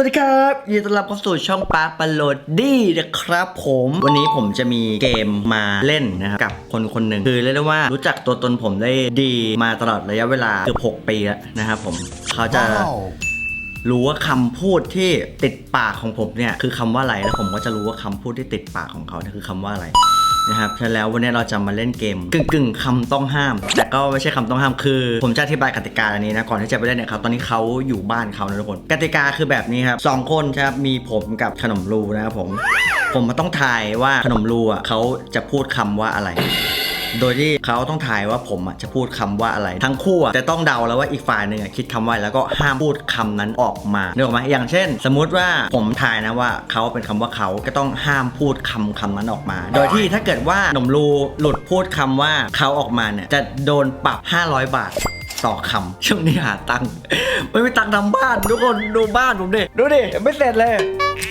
วัสดีครับยินดีต้อนรับเข้าสู่ช่องปาร์คปาโลดดี้นะครับผม วันนี้ผมจะมีเกมมาเล่นนะครับกับคนคนหนึ่งคือเรียกได้ว่ารู้จักตัวตนผมได้ดีมาตลอดระยะเวลาเกือบ6ปีแล้วนะครับผมเขาจะรู้ว่าคำพูดที่ติดปากของผมเนี่ยคือคำว่าอะไรแล้วผมก็จะรู้ว่าคำพูดที่ติดปากของเขาเนี่ยคือคำว่าอะไร นะครับฉะนั้นแล้ววันนี้เราจะมาเล่นเกมกึ่งกึ่งคำต้องห้าม แต่ก็ไม่ใช่คำต้องห้ามคือ ผมจะอธิบายกติกาอันนี้นะก่อนที่จะไปเล่นเนี่ยครับตอนนี้เขาอยู่บ้านเขานะทุกคนกติกาคือแบบนี้ครับสองคนครับมีผมกับขนมรูนะครับผม ผมมาต้องทายว่าขนมรูอะเขาจะพูดคำว่าอะไร โดยที่เขาต้องทายว่าผมอะจะพูดคำว่าอะไร ทั้งคู่อะจะต้องเดาแล้วว่าอีกฝ่ายหนึ่งอะคิดคำว่าแล้วก็ห้ามพูดคำนั้นออกมานึกออไหมอย่างเช่น สมมุติว่าผมทายนะว่าเขาเป็นคำว่าเขาก็ต้องห้ามพูดคำคำนั้นออกมา โดยที่ถ้าเกิดว่าหนุ่มรูหลุดพูดคำว่าเขาออกมาเนี่ยจะโดนปรับ 500 บาทต่อคำช่วงนี้หาตังค์ไม่มีตังค์ทำบ้าน ทุกคนดูบ้านผมดิดูดิยังไม่เสร็จเลย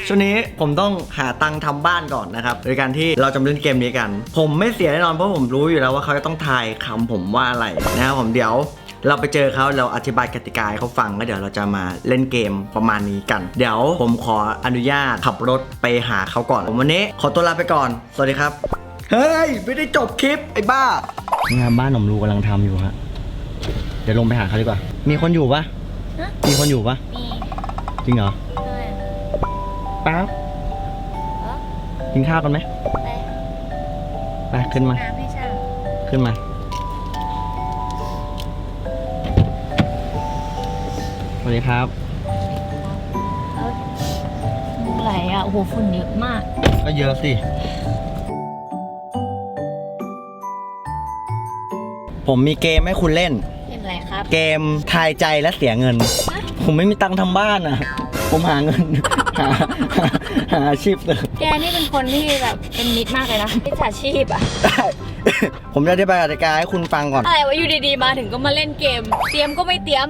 ช่วงนี้ผมต้องหาตังค์ทำบ้านก่อนนะครับโดยการที่เราจะมาเล่นเกมนี้กัน ผมไม่เสียแน่นอนเพราะผมรู้อยู่แล้วว่าเขาจะต้องทายคำผมว่าอะไรนะครับผมเดี๋ยวเราไปเจอเขาเราอธิบายกติกาให้เขาฟังแล้วเดี๋ยวเราจะมาเล่นเกมประมาณนี้กัน เดี๋ยวผมขออนุญาตขับรถไปหาเขาก่อนผมวันนี้ขอตัวลาไปก่อน สวัสดีครับ เฮ้ย ไม่ได้จบคลิป ไอ้บ้านี่ครับบ้านหนมรูกำลังทำอยู่ฮะ เดี๋ยวลงไปหาเขาดีกว่า มีคนอยู่ปะฮะมีคนอยู่ปะมีจริงเหรอด้วย ป๊าบเออกินข้าวกันไหมไปไปขึ้นมาน้ำให้ช่างขึ้นมา สวัสดีครับเออไหลอะ โอ้โหฝุ่นเยอะมาก ก็เยอะสิ ผมมีเกมให้คุณเล่นเป็นไรครับ เกมทายใจและเสียเงิน ผมไม่มีตังค์ทำบ้านอะ ผมหาเงิน หาหาหาอาชีพเสริม แกนี่เป็นคนที่แบบเป็นมิตรมากเลยนะมิจฉาชีพอะได้ผมจะอธิบายกติกาให้คุณฟังก่อน อะไรวะอยู่ดีๆมาถึงก็มาเล่นเกม เตรียมก็ไม่เตรียม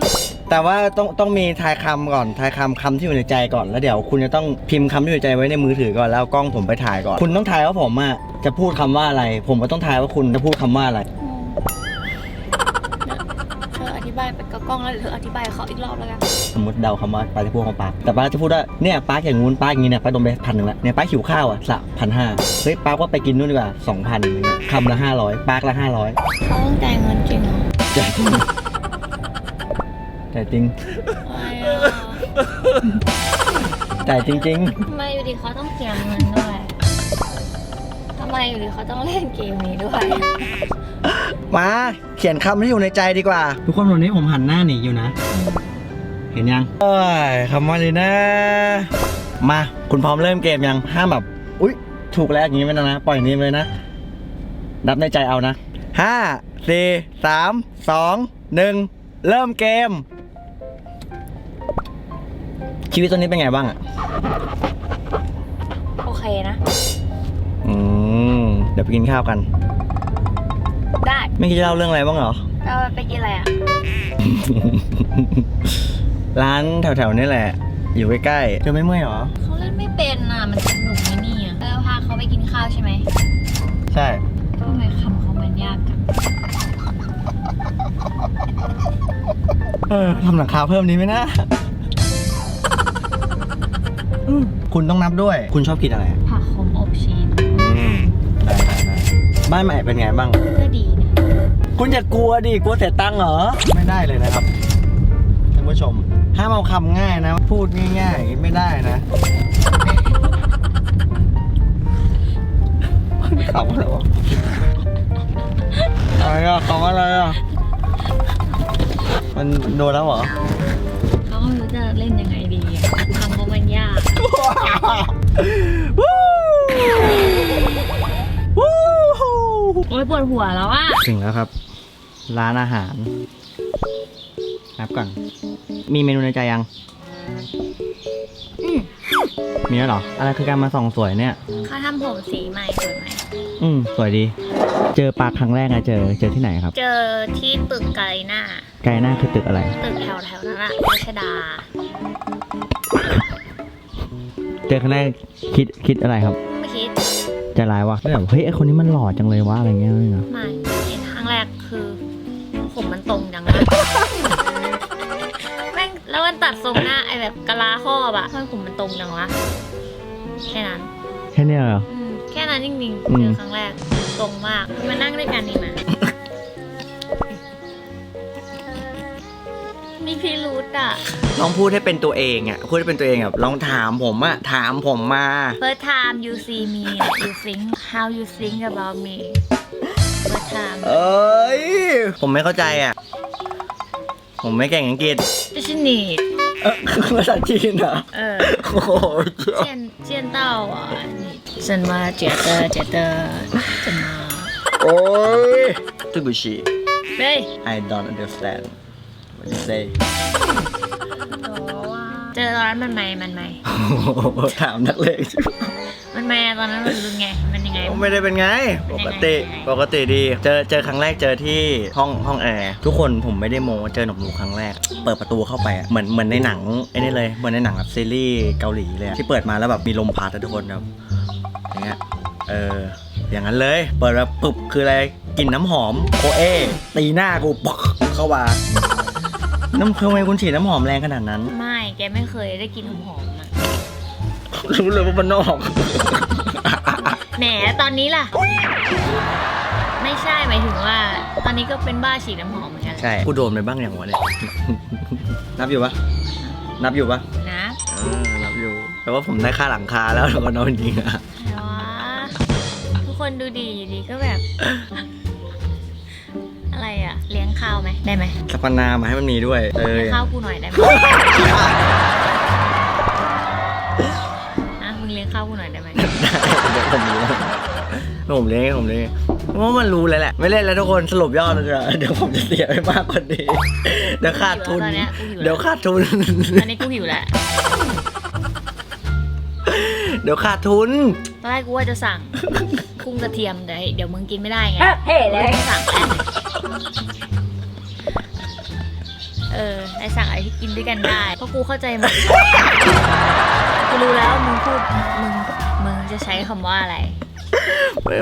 แต่ว่าต้องต้องมีทายคำก่อน ทายคำคำที่อยู่ในใจก่อน แล้วเดี๋ยวคุณจะต้องพิมพ์คำที่อยู่ในใจไว้ในมือถือก่อนแล้วเอากล้องผมไปถ่ายก่อน คุณต้องทายว่าผมอะจะพูดคำว่าอะไร ผมก็ต้องทายว่าคุณจะพูดคำว่าอะไรเธออธิบายไปกับกล้องแล้วเดี๋ยวเธออธิบายกับเขาอีกรอบแล้วกันสมมติเดาคำว่าปลาจะพูดของปลาแต่ปลาจะพูดว่าเนี่ยปลาอย่างงู้นปลาอย่างนี้เนี่ยปลาโดนไปพันหนึ่งละเนี่ยปลาหิวข้าวอะสละพันห้าเฮ้ยปลาก็ไปกินนู่นดีกว่าสองพันคำละห้าร้อยปลาละห้าร้อยเขาต้องจ่ายเงินจริงเหรอจ่ายจริงจ่ายจริงอะไรอะจ่ายจริง ทำไมอยู่ดีเขาต้องเตรียมเงินด้วยทำไมอยู่ดีเขาต้องเล่นเกมนี้ด้วย ๆ มา เขียนคำที่อยู่ในใจดีกว่า ทุกคนวันนี้ผมหันหน้าหนีอยู่นะ เห็นยังเอ้ยคำว่าเลยนะ มา คุณพร้อมเริ่มเกมยัง ห้ามแบบ อุ๊ย ถูกแล้วอย่างนี้ไม่ได้นะ ปล่อยอย่างนี้ไปเลยนะ นับในใจเอานะห้าสี่สามสองหนึ่งเริ่มเกม ชีวิตตอนนี้เป็นไงบ้างอะโอเคนะ อืม เดี๋ยวไปกินข้าวกัน ได้ไม่คิดจะเล่าเรื่องอะไรบ้างเหรอ เราไปกินอะไรอะ ร้านแถวๆนี่แหละ อยู่ใกล้ๆเธอไม่เมื่อยเหรอ เขาเล่นไม่เป็นอะ มันสนุกไหมเนี่ยเออพาเขาไปกินข้าวใช่ไหมใช่ ทำไมคำเขามันยากจังเออทำหลังคาเพิ่มดีไหมนะอืมคุณต้องนับด้วย คุณชอบกินอะไรอะผักขมอบชีสอืมได้ได้ได้บ้านใหม่เป็นไงบ้าง ก็ดีนะ คุณอย่ากลัวดิ กลัวเสียตังค์เหรอ ไม่ได้เลยนะครับท่านผู้ชม ห้ามเอาคำง่ายนะ พูดง่ายๆอย่างนี้ไม่ได้นะขำอะไรวะอะไรอะขำอะไรอะมันโดนแล้วเหรอเขาก็ไม่รู้จะเล่นยังไงดีอะคำเขามันยาก วู้วู้ โอ้ยปวดหัวแล้วอะถึงแล้วครับ ร้านอาหารนับก่อน มีเมนูในใจยัง อืมมีแล้วเหรอ อะไรคือการมาส่องสวยเนี่ย เขาทำผมสีใหม่สวยไหม อืม สวยดี เจอปลาครั้งแรกอะเจอ เจอที่ไหนครับ เจอที่ตึกไกลหน้าไกลหน้าคือตึกอะไร ตึกแถวแถวๆนั้นอะรัชดา เจอครั้งแรกคิดคิดอะไรครับ ไม่คิด ใจร้ายวะแบบเฮ้ยไอคนนี้มันหล่อจังเลยวะอะไรเงี้ยเลยเนาะไม่ แรกคือผมมันตรงจังนะแม่งแล้วแล้วมันตัดทรงหน้าไอแบบกะลาครอบอะทำไมผมมันตรงจังวะ แค่นั้น แค่เนี้ยเหรอ อืมแค่นั้นจริงอืๆมเจอครั้งแรกตรงมาก มานั่งด้วยกันดีไหมมีพิรุธอะลองพูดให้เป็นตัวเองอะ พูดให้เป็นตัวเองอะลองถามผมอะ ถามผมมา First time you see me you think how you think about me First time เอ้ย ผมไม่เข้าใจอะ ผมไม่เก่งอังกฤษ 就是你 เอ้อภาษาจีนเหรอ 呃 โอ้โหเจ้า 见见到我你怎么觉得觉得怎么 โอ้ยตุกุชิ 对 I don't understand what you say เจอตอนนั้นมันไหมมันไหม โอ้โหถามนักเลง มันไหมตอนนั้นมันรู้ไง มันยังไง ไม่ได้เป็นไง ปกติ ปกติดี เจอ เจอครั้งแรกเจอที่ห้องห้องแอร์ ทุกคนผมไม่ได้โมเจอหนมรูครั้งแรก เปิดประตูเข้าไปอะเหมือน เหมือนในหนังไอ้นี่เลย เหมือนในหนังแบบซีรีส์เกาหลีเลยอะที่เปิดมาแล้วแบบมีลมพัดอะทุกคนแบบอย่างเงี้ย เออ อย่างนั้นเลย เปิดแบบปุบคืออะไร กลิ่นน้ำหอมโคเอตีหน้ากูปกเข้ามาน้ำทำไมคุณฉีดน้ำหอมแรงขนาดนั้น ไม่ แกไม่เคยได้กินหอมๆอะ รู้เลยว่ามันนอก แหมตอนนี้ล่ะ ไม่ใช่หมายถึงว่า ตอนนี้ก็เป็นบ้าฉีดน้ำหอมเหมือนกันใช่กูโดนไปบ้างอย่างวะเนี่ย นับอยู่ปะนับอยู่ปะนะเออนับอยู่ แต่ว่าผมได้ค่าหลังคาแล้วแล้วก็นอนจริงอะแต่ว่าทุกคนดูดีอยู่ดีก็แบบ อะไรอะเลี้ยงข้าวไหมได้ไหมสปานามาให้มันมีด้วย เออ เลี้ยงข้าวกูหน่อยได้ไหม ข้าวกูหน่อยได้ไหมเดี๋ยวผมเลี้ยงผมเลี้ยงผมเลี้ยงว่ามันรู้แล้วแหละ ไม่เล่นแล้วทุกคนสรุปยอดเลยอะเดี๋ยวผมจะเสียไปมากกว่านี้ เดี๋ยวขาดทุนตอนเนี้ยกูหิวเดี๋ยวแล้วขาดทุนตอนนี้กูหิวแหละ เดี๋ยวขาดทุน ตอนแรกกูว่าจะสั่งกุ้งกระเทียมแต่เดี๋ยวมึงกินไม่ได้ไงเฮ้เลยสั่งแล้วเออไอสั่งอะไรที่กินด้วยกันได้ เพราะกูเข้าใจหมดกู รู้แล้วมึงพูดมึงมึงจะใช้คำว่าอะไร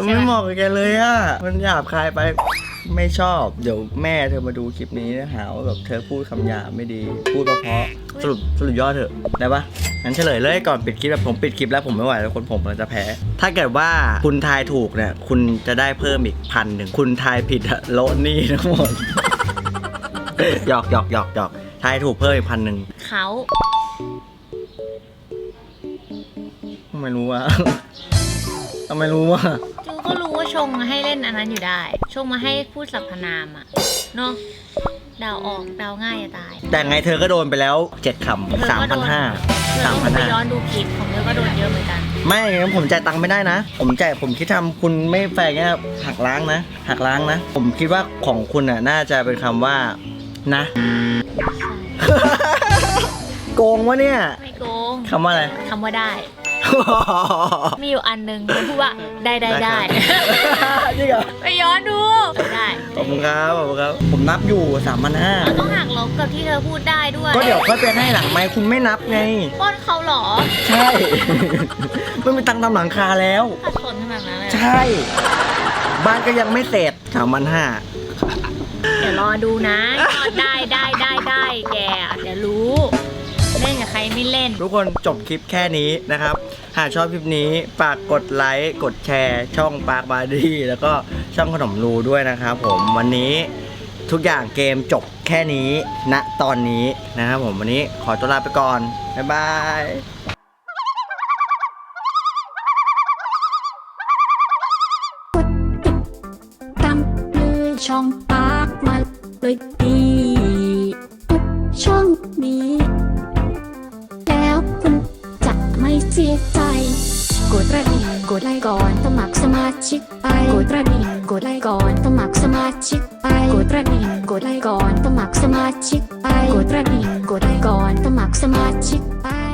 ไม่เหมาะกับแกเลยอะมันหยาบคายไปไม่ชอบ เดี๋ยวแม่เธอมาดูคลิปนี้นะหาว่าแบบเธอพูดคำหยาบไม่ดี พูดเพราะๆสรุปสรุปยอดเถอะได้ปะงั้นเฉลยเลยก่อนปิดคลิปแบบผมปิดคลิปแล้วผมไม่ไหวแล้วคนผมมันจะแพ้ ถ้าเกิดว่าคุณทายถูกเนี่ย คุณจะได้เพิ่มอีกพันหนึ่งคุณทายผิดอะโละหนี่ทั้งหมด หยอกหยอกหยอกหยอกทายถูกเพิ่มอีกพันหนึ่งเขา ไม่รู้ว่าทำไมรู้ว่าจูก็รู้ว่าชงมาให้เล่นอันนั้นอยู่ได้ ชงมาให้พูดสรรพนามอะเนาะเดาวออกเดาวง่ายจะตายแต่ไงเธอก็โดนไปแล้วเจ็ดคำสามพันห้าเธอสามต้พัอนงไปห้าย้อนดูคลิปของเธอก็โดนเยอะเหมือนกัน ไม่งั้นผมจ่ายตังค์ไม่ได้นะ ผมจ่ายผมคิดทำคุณไม่แฟร์เงี้ยหักล้างนะหักล้างนะ ผมคิดว่าของคุณอะน่าจะเป็นคำว่า นะ โกงวะเนี่ยไม่โกงคำว่าอะไร คำว่าได้ มีอยู่อันหนึ่งมันพูดว่าได้ได้ได้ จริงเหรอไปย้อนดูได้ขอบคุณครับขอบคุณครับ ผมนับอยู่สามพันห้าเราต้องหักลบกับที่เธอพูดได้ด้วยก็เดี๋ยวค่อยไปให้หลังไมค์คุณไม่นับไงป้อนเขาเหรอใช่ ไม่มีตังค์ทำหลังคาแล้ว ขัดสนขนาดนั้นเลยใช่ บ้านก็ยังไม่เสร็จสามพันห้าเดี๋ยวรอดูนะยอดได้ได้ได้ได้แกเดี๋ยวรู้เล่นกับใค รไม่เล่น ทุกคนจบคลิปแค่นี้นะครับ หากชอบคลิปนี้ฝากกดไลค์กดแชร์ ช่องปากบาร์ดี้แล้วก็ช่องขนมรูด้วยนะครับผมวันนี้ทุกอย่างเกมจบแค่นี้ณตอนนี้นะครับผมวันนี้ขอตัวลาไปก่อน บ๊ายบายตามเลยช่องปากมาเลยดีทุกช่องนี้ เสียใจ กดกระดิ่งกดไลค์ก่อนสมัครสมาชิกไปกดกระดิ่งกดไลค์ก่อนสมัครสมาชิกไปกดกระดิ่งกดไลค์ก่อนสมัครสมาชิกไปกดกระดิ่งกดไลค์ก่อนสมัครสมาชิกไป